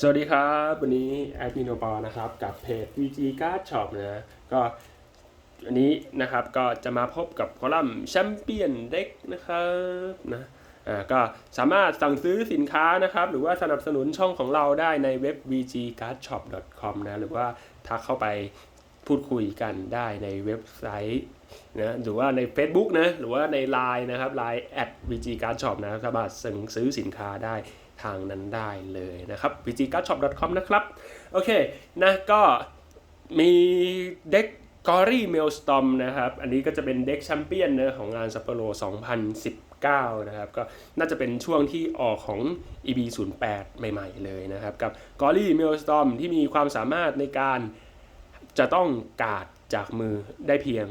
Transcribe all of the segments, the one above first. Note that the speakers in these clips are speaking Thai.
สวัสดีครับ วันนี้แอดมินโอปอนะครับ กับเพจ VG Card Shop นะก็อันนี้นะครับก็จะมาพบกับคอลัมน์แชมเปี้ยนเด็กนะครับนะอ่าก็สามารถสั่งซื้อสินค้านะครับ หรือว่าสนับสนุนช่องของเราได้ในเว็บ vgcardshop.com นะ หรือว่าทักเข้าไปพูดคุยกันได้ในเว็บไซต์ นะหรือว่าใน Facebook นะหรือว่าใน Line นะครับ Line at vgcardshop นะสามารถสั่งซื้อสินค้าได้ทางนั้นได้เลยนะครับ vgcardshop.com นะครับ โอเคนะก็มีเด็กกอรี่เมลสตอมนะครับ อันนี้ก็จะเป็นเด็กแชมเปี้ยนนะของงานซัปโปโร 2019 นะครับ ก็น่าจะเป็นช่วงที่ออกของ EB08 ใหม่ ๆ เลยนะครับ กับกอรี่เมลสตอมที่มีความสามารถในการจะต้องกาดจากมือได้เพียง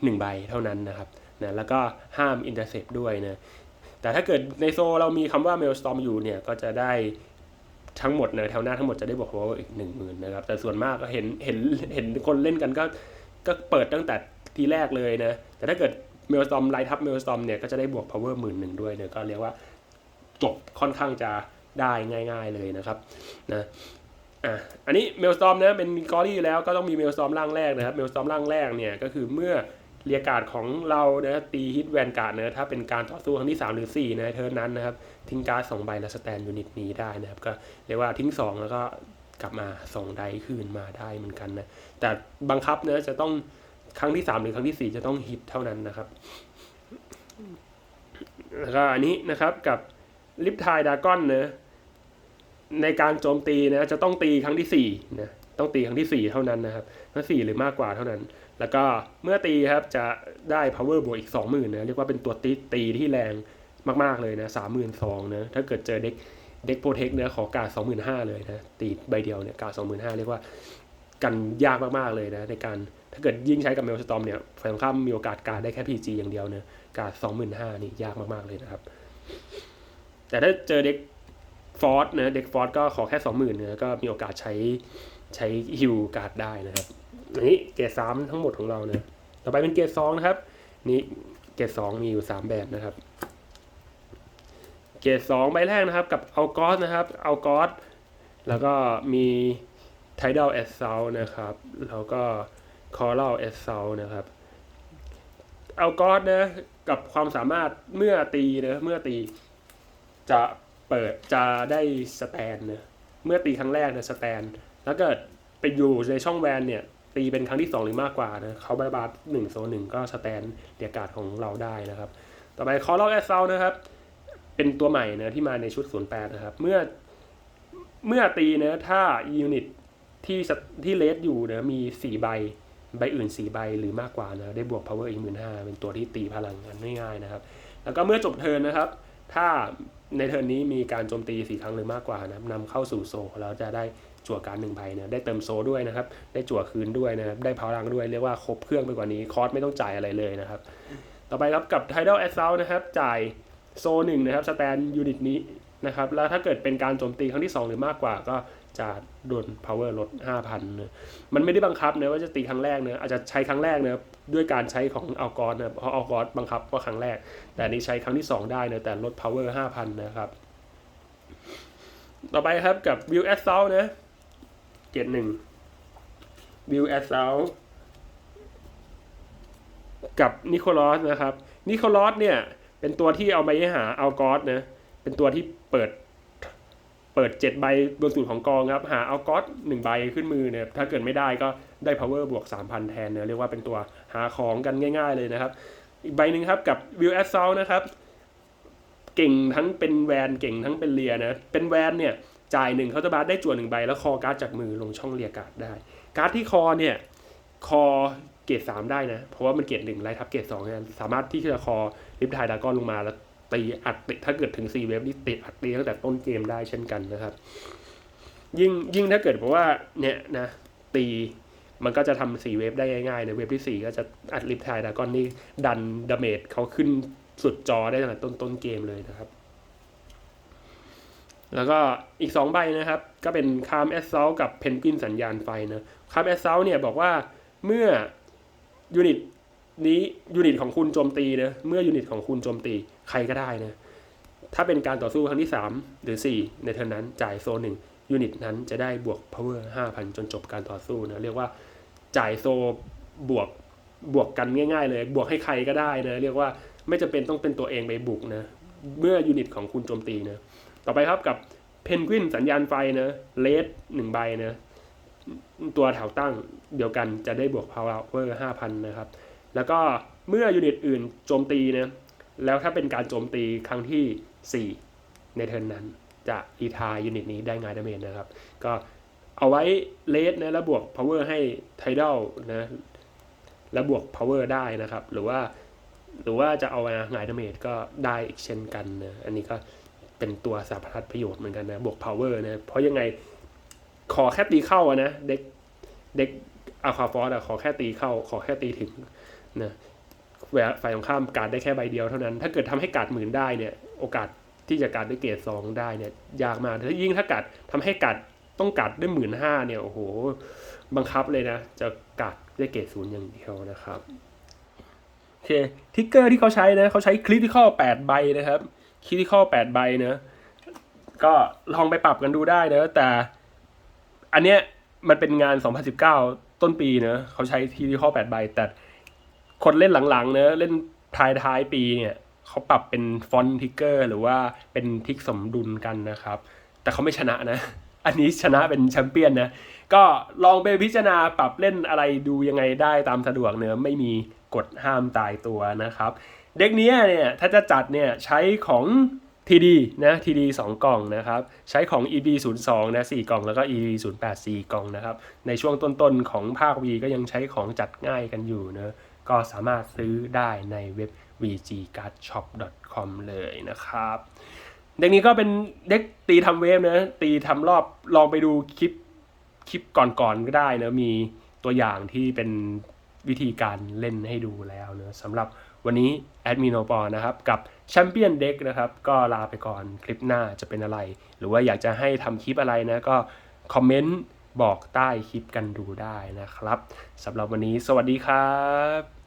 1 ใบเท่านั้นนะครับนะแล้วก็ห้ามอินเตอร์เซปด้วยนะแต่ถ้าเกิดในโซเรามีคำว่า Mailstorm อยู่เนี่ยก็จะได้ทั้งหมดนะแถวหน้าทั้งหมดจะได้บอกว่าอีกหนึ่งหมื่นนะครับ แต่ส่วนมากก็เห็นเห็นเห็นคนเล่นกันก็ก็เปิดตั้งแต่ทีแรกเลยนะ แต่ถ้าเกิด Mailstorm ไลทับ Mailstorm เนี่ยก็จะได้บวก power หมื่นหนึ่งด้วยเนี่ยก็เรียกว่าจบค่อนข้างจะได้ง่าย ๆเลยนะครับนะอะอันนี้ Mailstorm นะเป็นกอรี่แล้วก็ต้องมี Mailstorm ร่างแรกนะครับ Mailstorm ร่างแรกเนี่ยก็คือเมื่อ เรียกการ์ดของเรานะตีฮิตแวนการ์ดนะถ้าเป็นการต่อสู้ครั้งที่ 3 หรือ 4 นะเทิร์นนั้นนะครับ ทิ้งการ์ดสองใบและสแตนยูนิตนี้ได้นะครับ ก็เรียกว่าทิ้ง 2 แล้วก็กลับมาส่งไดคืนมาได้เหมือนกันนะ แต่บังคับนะจะต้องครั้งที่ 3 หรือครั้งที่ 4 จะต้องฮิตเท่านั้นนะครับแล้วก็อันนี้นะครับกับลิปทายดากอนนะในการโจมตีนะจะต้องตีครั้งที่4นะต้องตีครั้งที่ 4 เท่านั้นนะครับถ้า4หรือมากกว่าเท่านั้น แล้วก็เมื่อตีครับจะได้ power บวกอีก 20,000นะเรียกว่าเป็นตัวตีตีที่แรงมาก ๆ เลยนะ32,000นะถ้าเกิดเจอเด็กเด็กโปรเทคเนี่ยขอการ25,000เลยนะตีใบเดียวเนี่ยการ25,000เรียกว่ากันยากมากๆเลยนะในการถ้าเกิดยิ่งใช้กับเมลสตอมเนี่ยฝ่ายตรงข้ามมีโอกาสการได้แค่ PG อย่างเดียวเนี่ยการ25,000นี่ยากมากๆเลยนะครับ แต่ถ้าเจอเด็กฟอร์สนะเด็กฟอร์สก็ขอแค่20,000นะก็มีโอกาสใช้ใช้ฮิวการ์ดได้นะครับ อันนี้เกรดสามทั้งหมดของเราเนี่ยต่อไปเป็นเกรดสองนะครับ นี่เกรดสองมีอยู่สามแบบนะครับ เกรดสองใบแรกนะครับ กับเอัลกอสนะครับเอัลกอสแล้วก็มีไทด a ลเอสเซลนะครับ แล้วก็คอรัลเอสเซลนะครับ เอัลกอสนะกับความสามารถเมื่อตีนะเมื่อตีจะเปิดจะได้สแตนนะเมื่อตีครั้งแรกเนี่ยสแตน แล้วเกิดไปอยู่ในช่องแวนเนี่ย ตีเป็นครั้งที่ 2 หรือมากกว่านะเขาบายบาร์หนึ่งโซนหนึ่งก็สแตนเดียกาศของเราได้นะครับ ต่อไปคอร์ลแอสเซลนะครับ เป็นตัวใหม่นะที่มาในชุด 08 นะครับ เมื่อเมื่อตีนะถ้ายูนิตที่ที่เลสอยู่นะมี 4 ใบใบอื่น 4 ใบหรือมากกว่านะได้บวก power อีกหมื่นห้าเป็นตัวที่ตีพลังกันง่ายๆนะครับ แล้วก็เมื่อจบเทิร์นนะครับ ถ้า ในเทิร์นนี้มีการโจมตีสี่ครั้งหรือมากกว่านะครับนำเข้าสู่โซแล้วจะได้จั่วการหนึ่งใบนะได้เติมโซด้วยนะครับ ได้จั่วคืนด้วยนะครับ ได้พลังด้วย เรียกว่าครบเครื่องไปกว่านี้ คอร์สไม่ต้องจ่ายอะไรเลยนะครับ ต่อไปครับกับ Tidal Assault นะครับ จ่ายโซหนึ่งนะครับ สแตนยูนิตนี้ นะครับ แล้วถ้าเกิดเป็นการโจมตีครั้งที่ 2 หรือมากกว่าก็จะโดน power ลด 5,000นะมันไม่ได้บังคับนะว่าจะตีครั้งแรกนะอาจจะใช้ครั้งแรกนะด้วยการใช้ของอัลกอสนะเพราะอัลกอสบังคับว่าครั้งแรก แต่นี้ใช้ครั้งที่ 2 ได้นะแต่ลด power 5,000นะครับต่อไปครับกับ View Assault นะเกรดหนึ่ง View Assault กับนิโคลอสนะครับนิโคลอสเนี่ยเป็นตัวที่เอาไปให้หาอัลกอสนะ เป็นตัวที่เปิดเปิดเจ็ดใบบนสูตรของกองครับ หาเอัลกอสหนึ่งใบขึ้นมือเนี่ยถ้าเกิดไม่ได้ก็ได้ power บวก 3,000 แทนเนี่ยเรียกว่าเป็นตัวหาของกันง่าย ๆ เลยนะครับ อีกใบหนึ่งครับกับ View Assault นะครับ เก่งทั้งเป็นแวนเก่งทั้งเป็นเลียนะ เป็นแวนเนี่ยจ่ายหนึ่งเขาจะบาร์ได้จวหนึ่งใบแล้วคอการ์ดจากมือลงช่องเรียกการ์ดได้ การ์ดที่คอเนี่ยคอเกรดสามได้นะ เพราะว่ามันเกรดหนึ่งไล่ทับเกรดสองเนี่ยสามารถที่จะคอลิฟทายดากอนลงมาแล้ว ตีอัดติถ้าเกิดถึง4เวฟนี่ติดอัดตีตั้งแต่ต้นเกมได้เช่นกันนะครับ ยิ่งยิ่งถ้าเกิดเพราะว่าเนี่ยนะตีมันก็จะทำสี่เวฟได้ง่ายๆในเวฟที่สี่ก็จะอัดลิฟทายดากอนนี่ดันดาเมจเขาขึ้นสุดจอได้ตั้งแต่ต้นต้นเกมเลยนะครับ แล้วก็อีก 2 ใบนะครับ ก็เป็นคามแอสเซลกับเพนกวินสัญญาณไฟนะคามแอสเซลเนี่ยบอกว่าเมื่อยูนิต นี้ยูนิตของคุณโจมตีนะเมื่อยูนิตของคุณโจมตีใครก็ได้นะถ้าเป็นการต่อสู้ครั้งที่ 3 หรือ 4 ในเทอร์นั้นจ่ายโซนหนึ่งยูนิตนั้นจะได้บวก power 5,000 จนจบการต่อสู้นะเรียกว่าจ่ายโซบวกบวกกันง่าย ๆ เลย บวกให้ใครก็ได้นะเรียกว่าไม่จำเป็นต้องเป็นตัวเองไปบุกนะเมื่อยูนิตของคุณโจมตีนะต่อไปครับกับเพนกวินสัญญาณไฟนะเลสหนึ่งใบนะตัวแถวตั้งเดียวกันจะได้บวก power 5,000 นะครับ แล้วก็เมื่อยูนิตอื่นโจมตีนะแล้วถ้าเป็นการโจมตีครั้งที่ 4 ในเทิร์นนั้นจะอีทายยูนิตนี้ได้งานดาเมจนะครับ ก็เอาไว้เลสนะแล้วบวก power ให้ไทด a ลนะแล้วบวก power ได้นะครับ หรือว่าหรือว่าจะเอามาหงายดาเมจก็ได้อีกเช่นกันนะอันนี้ก็เป็นตัวสารพัดประโยชน์เหมือนกันนะบวก power นะเพราะยังไงขอแค่ตีเข้านะเด็กเด็กอาคาฟอสอะขอแค่ตีเข้า ขอแค่ตีถึง นะแหวฝ่ายตรงข้ามการดได้แค่ใบเดียวเท่านั้น ถ้าเกิดทำให้การดหมื่นได้เนี่ย โอกาสที่จะการดด้วยเกรดสองได้เนี่ยยากมากถ้ายิ่งถ้ากัดทำให้กัดต้องกัดด้วยหมื่นห้าเนี่ยโอ้โหบังคับเลยนะ จะกัดด้วยเกรดศูนย์อย่างเดียวนะครับโอเคทิกเกอร์ที่เขาใช้นะเขาใช้คริติคอล8ใบนะครับคริติคอล8ใบนะก็ลองไปปรับกันดูได้นะแต่อันเนี้ยมันเป็นงาน 2019 ต้นปีเนะเขาใช้คริติคอ8ใบแต่ คนเล่นหลังๆเนะเล่นท้ายท้ายปีเนี่ยเขาปรับเป็นฟอนต์ทิกเกอร์หรือว่าเป็นทิกสมดุลกันนะครับ แต่เขาไม่ชนะนะ อันนี้ชนะเป็นแชมเปี้ยนนะ ก็ลองไปพิจารณาปรับเล่นอะไรดูยังไงได้ตามสะดวกเนื้อะไม่มีกฎห้ามตายตัวนะครับ เด็กนี้เนี่ยถ้าจะจัดเนี่ยใช้ของ TD นะ TD 2 กล่องนะครับ ใช้ของ EB 0 2นะ4กล่องแล้วก็ EB 0 8 4กล่องนะครับ ในช่วงต้นๆของภาค V ก็ยังใช้ของจัดง่ายกันอยู่เนะ ก็สามารถซื้อได้ในเว็บ vgcardshop.com เลยนะครับ เด็กนี้ก็เป็นเด็กตีทำเวฟนะ ตีทำรอบลองไปดูคลิปคลิปก่อนๆก็ได้นะ มีตัวอย่างที่เป็นวิธีการเล่นให้ดูแล้วเนะสำหรับวันนี้แอดมินโอปอนะครับ กับแชมเปี้ยนเด็กนะครับ ก็ลาไปก่อนคลิปหน้าจะเป็นอะไร หรือว่าอยากจะให้ทำคลิปอะไรนะ ก็คอมเมนต์บอกใต้คลิปกันดูได้นะครับสำหรับวันนี้สวัสดีครับ